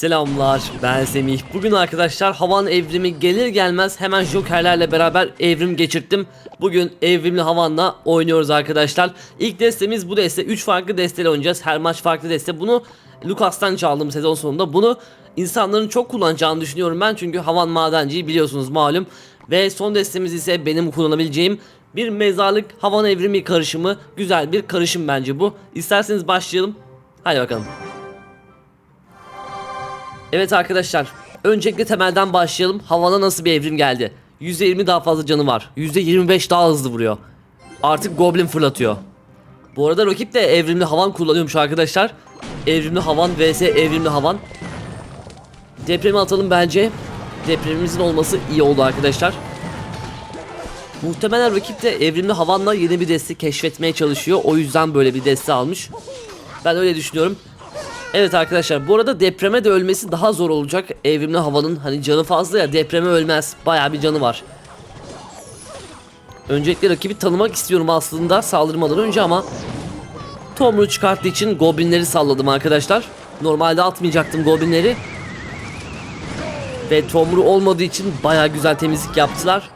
Selamlar ben Semih. Bugün arkadaşlar havan evrimi gelir gelmez hemen jokerlerle beraber evrim geçirttim. Bugün evrimli havanla oynuyoruz arkadaşlar. İlk destemiz bu deste. 3 farklı desteyle oynayacağız. Her maç farklı deste. Bunu Lucas'tan çaldım sezon sonunda. Bunu insanların çok kullanacağını düşünüyorum ben. Çünkü havan madenciyi biliyorsunuz malum. Ve son destemiz ise benim kullanabileceğim bir mezarlık havan evrimi karışımı. Güzel bir karışım bence bu. İsterseniz başlayalım. Hadi bakalım. Evet arkadaşlar. Öncelikle temelden başlayalım. Havana nasıl bir evrim geldi? %20 daha fazla canı var. %25 daha hızlı vuruyor. Artık Goblin fırlatıyor. Bu arada rakip de evrimli havan kullanıyormuş arkadaşlar. Evrimli havan vs evrimli havan. Depremi atalım bence. Depremimizin olması iyi oldu arkadaşlar. Muhtemelen rakip de evrimli havanla yeni bir deste keşfetmeye çalışıyor. O yüzden böyle bir deste almış. Ben öyle düşünüyorum. Evet arkadaşlar bu arada depreme de ölmesi daha zor olacak. Evrimli havanın hani canı fazla ya depreme ölmez. Baya bir canı var. Öncelikle rakibi tanımak istiyorum aslında saldırmadan önce ama Tomru çıkarttığı için goblinleri salladım arkadaşlar. Normalde atmayacaktım goblinleri. Ve Tomru olmadığı için baya güzel temizlik yaptılar.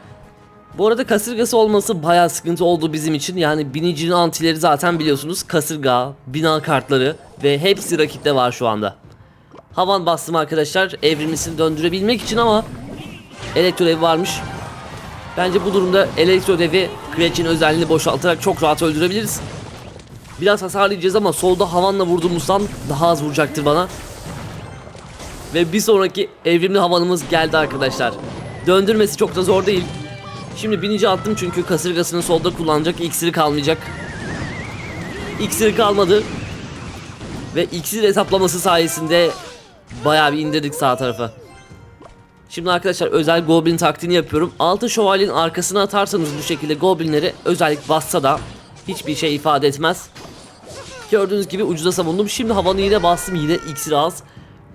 Bu arada kasırgası olması baya sıkıntı oldu bizim için. Yani binicinin antileri zaten biliyorsunuz. Kasırga, bina kartları ve hepsi rakipte var şu anda. Havan bastım arkadaşlar evrimlisini döndürebilmek için ama elektro devi varmış. Bence bu durumda elektro devi Gretchen özelliğini boşaltarak çok rahat öldürebiliriz. Biraz hasarlayacağız ama solda havanla vurduğumuzdan daha az vuracaktır bana. Ve bir sonraki evrimli havanımız geldi arkadaşlar. Döndürmesi çok da zor değil. Şimdi binici attım çünkü kasırgasını solda kullanacak iksiri kalmayacak. İksiri kalmadı. Ve iksir hesaplaması sayesinde bayağı bir indirdik sağ tarafa. Şimdi arkadaşlar özel goblin taktiğini yapıyorum. Altı şövalyenin arkasına atarsanız bu şekilde goblinleri özellik bassa da hiçbir şey ifade etmez. Gördüğünüz gibi ucuza savundum. Şimdi havanı yine bastım yine iksir az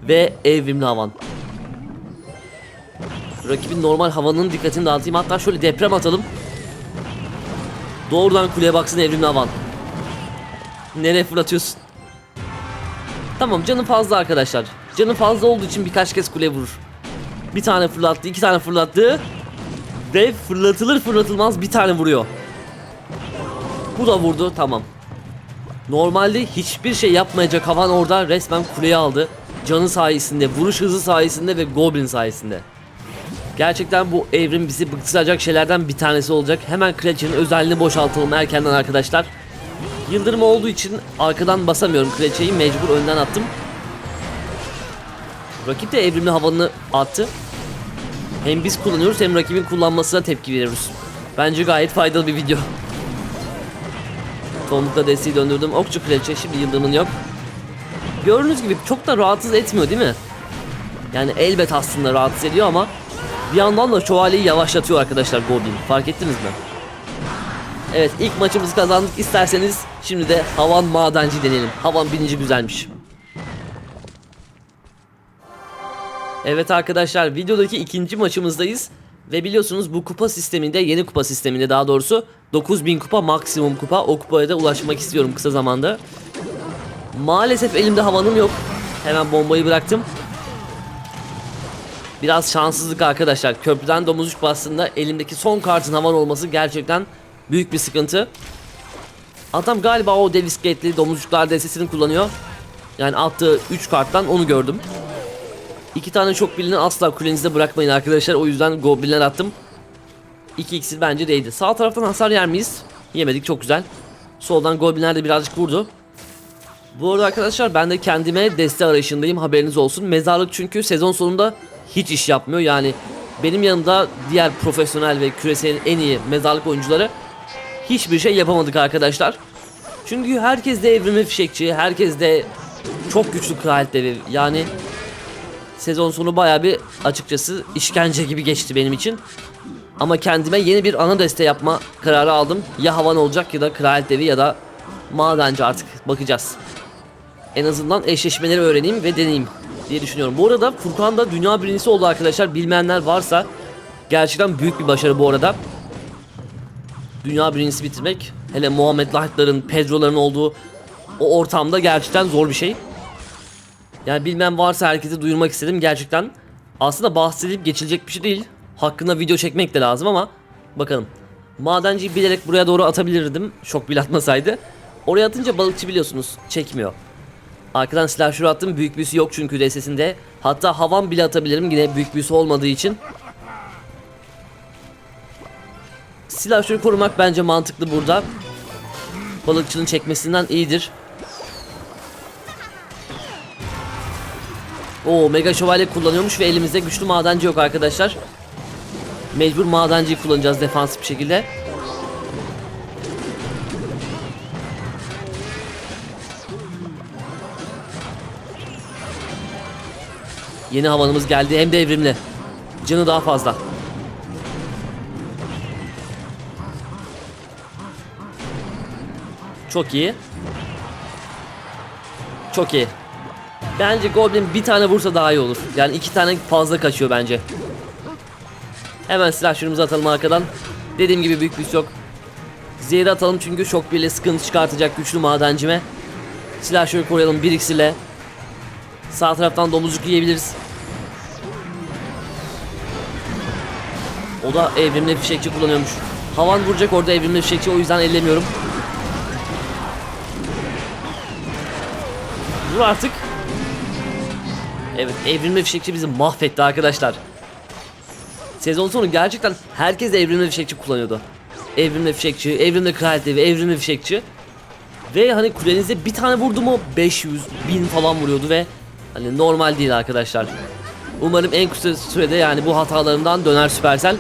ve evrimli havan. Rakibin normal havanın dikkatini dağıtayım. Hatta şöyle deprem atalım. Doğrudan kuleye baksın evrimli havan. Nereye fırlatıyorsun? Tamam canı fazla arkadaşlar. Canı fazla olduğu için birkaç kez kule vurur. Bir tane fırlattı, iki tane fırlattı. Ve fırlatılır fırlatılmaz bir tane vuruyor. Bu da vurdu tamam. Normalde hiçbir şey yapmayacak havan orada resmen kuleyi aldı. Canı sayesinde, vuruş hızı sayesinde ve goblin sayesinde. Gerçekten bu evrim bizi bıktıracak şeylerden bir tanesi olacak. Hemen Kraliçenin özelliğini boşaltalım erkenden arkadaşlar. Yıldırım olduğu için arkadan basamıyorum Kraliçeyi mecbur önden attım. Rakip de evrimli havanını attı. Hem biz kullanıyoruz hem rakibin kullanmasına tepki veriyoruz. Bence gayet faydalı bir video. Tomlukla desteği döndürdüm. Okçu Kraliçe şimdi yıldırımın yok. Gördüğünüz gibi çok da rahatsız etmiyor değil mi? Yani elbet aslında rahatsız ediyor ama bir yandan da şövalyeyi yavaşlatıyor arkadaşlar Goblin. Fark ettiniz mi? Evet ilk maçımızı kazandık. İsterseniz şimdi de Havan Madenci deneyelim. Havan bininci güzelmiş. Evet arkadaşlar videodaki ikinci maçımızdayız. Ve biliyorsunuz bu kupa sisteminde yeni kupa sisteminde daha doğrusu 9000 kupa maksimum kupa o kupaya da ulaşmak istiyorum kısa zamanda. Maalesef elimde havanım yok. Hemen bombayı bıraktım. Biraz şanssızlık arkadaşlar. Köprüden domuzcuk bastığında elimdeki son kartın havan olması gerçekten büyük bir sıkıntı. Adam galiba o Davis Gate'li domuzcuklar destesini kullanıyor. Yani attığı 3 karttan onu gördüm. İki tane çok bilini asla kulenizde bırakmayın arkadaşlar. O yüzden goblinler attım. 2 iksir bence değdi. Sağ taraftan hasar yer miyiz? Yemedik çok güzel. Soldan goblinler de birazcık vurdu. Bu arada arkadaşlar ben de kendime deste arayışındayım haberiniz olsun. Mezarlık çünkü sezon sonunda hiç iş yapmıyor. Yani benim yanımda diğer profesyonel ve küreselin en iyi mezarlık oyuncuları hiçbir şey yapamadık arkadaşlar. Çünkü herkes de evrimi fişekçi, herkes de çok güçlü kraliyet devi. Yani sezon sonu baya bir açıkçası işkence gibi geçti benim için. Ama kendime yeni bir ana deste yapma kararı aldım. Ya havan olacak ya da kraliyet devi ya da madenci artık bakacağız. En azından eşleşmeleri öğreneyim ve deneyeyim diye düşünüyorum. Bu arada Furkan da dünya birincisi oldu arkadaşlar. Bilmeyenler varsa gerçekten büyük bir başarı bu arada. Dünya birincisi bitirmek hele Muhammed Lahit'ların, Pedro'ların olduğu o ortamda gerçekten zor bir şey. Yani bilmem varsa herkese duyurmak istedim gerçekten. Aslında bahsedilip geçilecek bir şey değil. Hakkında video çekmek de lazım ama bakalım. Madenciyi bilerek buraya doğru atabilirdim. Şok bile atmasaydı. Oraya atınca balıkçı biliyorsunuz çekmiyor. Arkadan silah şuru attım. Büyük büyüsü yok çünkü DS'sinde. Hatta havan bile atabilirim yine büyük büyüsü olmadığı için. Silah şuru korumak bence mantıklı burada. Balıkçının çekmesinden iyidir. Oo mega şövalye kullanıyormuş ve elimizde güçlü madenci yok arkadaşlar. Mecbur madenciyi kullanacağız defansif bir şekilde. Yeni havanımız geldi hem de evrimli. Canı daha fazla. Çok iyi. Çok iyi. Bence Goblin bir tane vursa daha iyi olur. Yani iki tane fazla kaçıyor bence. Hemen silah şunumuzu atalım arkadan. Dediğim gibi büyük bir yok. Zehri atalım çünkü şok birle sıkıntı çıkartacak güçlü madencime. Silah şöyle koruyalım bir iksirle. Sağ taraftan domuzcuk yiyebiliriz. O da evrimli fişekçi kullanıyormuş. Havan vuracak orada evrimli fişekçi o yüzden ellemiyorum. Dur artık. Evet evrimli fişekçi bizi mahvetti arkadaşlar. Sezon sonu gerçekten herkes evrimli fişekçi kullanıyordu. Evrimli fişekçi, evrimli kraliyet ve evrimli fişekçi. Ve hani kulenize bir tane vurdu mu 500, 1000 falan vuruyordu ve hani normal değil arkadaşlar. Umarım en kısa sürede yani bu hatalarından döner Supercell.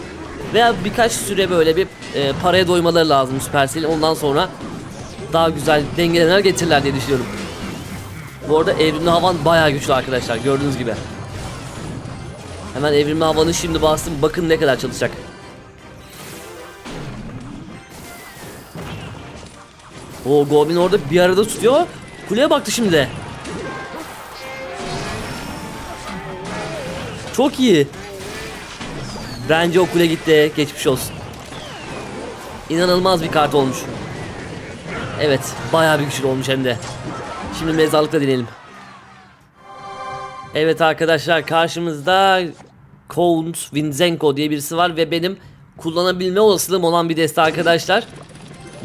Veya birkaç süre böyle bir e, paraya doymaları lazım Supercell'in ondan sonra daha güzel dengeler getirirler diye düşünüyorum. Bu arada evrimli havan bayağı güçlü arkadaşlar gördüğünüz gibi. Hemen evrimli havanı şimdi bastım bakın ne kadar çalışacak. O Goblin orada bir arada tutuyor. Kuleye baktı şimdi Çok iyi. Bence o kule gitti. Geçmiş olsun. İnanılmaz bir kart olmuş. Evet, bayağı bir güçlü olmuş hem de. Şimdi mezarlıkta dinelim. Evet arkadaşlar karşımızda Count Vinzenko diye birisi var ve benim kullanabilme olasılığım olan bir deste arkadaşlar.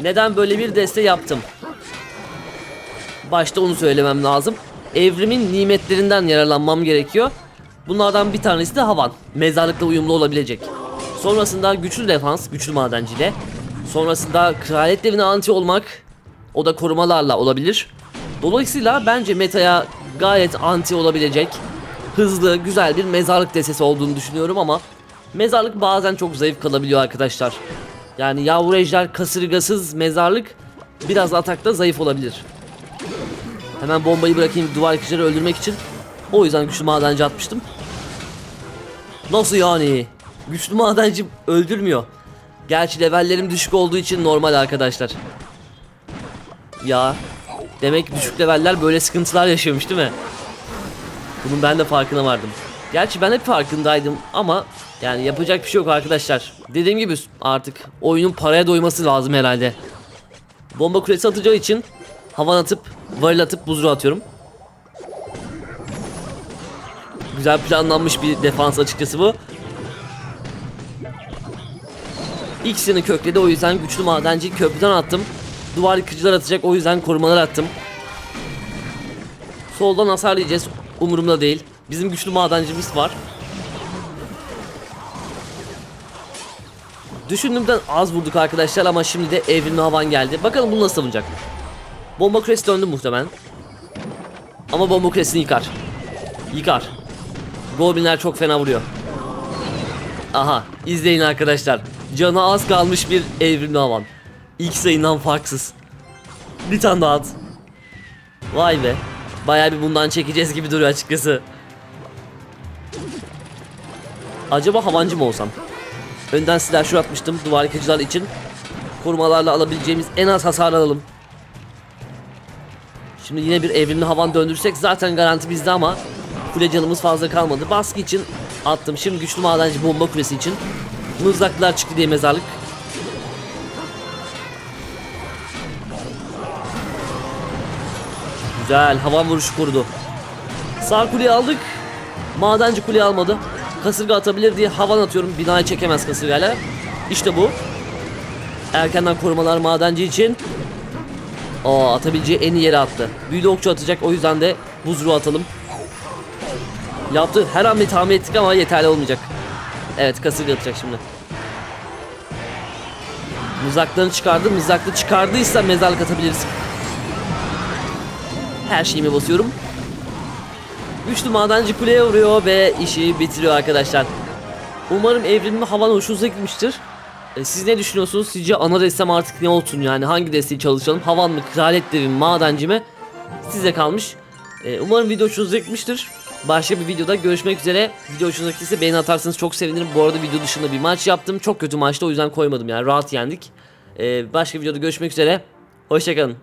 Neden böyle bir deste yaptım? Başta onu söylemem lazım. Evrimin nimetlerinden yararlanmam gerekiyor. Bunlardan bir tanesi de havan. Mezarlıkla uyumlu olabilecek. Sonrasında güçlü defans, güçlü madenciyle. Sonrasında kraliyet devine anti olmak. O da korumalarla olabilir. Dolayısıyla bence metaya gayet anti olabilecek hızlı, güzel bir mezarlık destesi olduğunu düşünüyorum ama mezarlık bazen çok zayıf kalabiliyor arkadaşlar. Yani yavru ejder kasırgasız mezarlık biraz atakta zayıf olabilir. Hemen bombayı bırakayım duvar yıkıcıları öldürmek için. O yüzden güçlü madenci atmıştım. Nasıl yani? Güçlü madenci öldürmüyor. Gerçi levellerim düşük olduğu için normal arkadaşlar. Ya demek düşük leveller böyle sıkıntılar yaşıyormuş değil mi? Bunun ben de farkına vardım. Gerçi ben hep farkındaydım ama yani yapacak bir şey yok arkadaşlar. Dediğim gibi artık oyunun paraya doyması lazım herhalde. Bomba kulesi atacağı için havan atıp varil atıp buzru atıyorum. Güzel planlanmış bir defans açıkçası bu. İkisini kökledi o yüzden güçlü madenci köprüden attım. Duvar yıkıcılar atacak o yüzden korumalar attım. Soldan hasar yiyeceğiz umurumda değil. Bizim güçlü madencimiz var. Düşündüğümden az vurduk arkadaşlar ama şimdi de evrimli havan geldi. Bakalım bunu nasıl savunacak. Bomba küresi döndü muhtemelen. Ama bomba küresini yıkar. Yıkar. Goblinler çok fena vuruyor. Aha izleyin arkadaşlar. Canı az kalmış bir evrimli havan. İlk sayından farksız. Bir tane daha at. Vay be. Bayağı bir bundan çekeceğiz gibi duruyor açıkçası. Acaba havancı mı olsam? Önden silah şur atmıştım duvar yıkıcılar için. Korumalarla alabileceğimiz en az hasar alalım. Şimdi yine bir evrimli havan döndürsek zaten garanti bizde ama kule canımız fazla kalmadı. Baskı için attım. Şimdi güçlü madenci bomba kulesi için. Mızraklar çıktı diye mezarlık. Güzel havan vuruşu korudu. Sağ kuleyi aldık. Madenci kuleyi almadı. Kasırga atabilir diye havan atıyorum. Binayı çekemez kasırgayla. İşte bu. Erkenden korumalar madenci için. Aa atabileceği en iyi yere attı. Büyülü okçu atacak o yüzden de buzruğu atalım. Yaptı. Her hamle tahmin ettik ama yeterli olmayacak. Evet kasırga atacak şimdi. Mızraklarını çıkardı. Mızraklı çıkardıysa mezarlık atabiliriz. Her şeyimi basıyorum. Güçlü madenci kuleye vuruyor ve işi bitiriyor arkadaşlar. Umarım evrimli havan hoşunuza gitmiştir. E, siz ne düşünüyorsunuz? Sizce ana destem artık ne olsun yani? Hangi desteği çalışalım? Havan mı, kraliyet devi mi, madenci mi? Size kalmış. E, umarım video hoşunuza gitmiştir. Başka bir videoda görüşmek üzere. Video hoşunuza gittiyse beğeni atarsanız çok sevinirim. Bu arada video dışında bir maç yaptım. Çok kötü maçtı o yüzden koymadım yani. Rahat yendik. E, başka videoda görüşmek üzere. Hoşçakalın.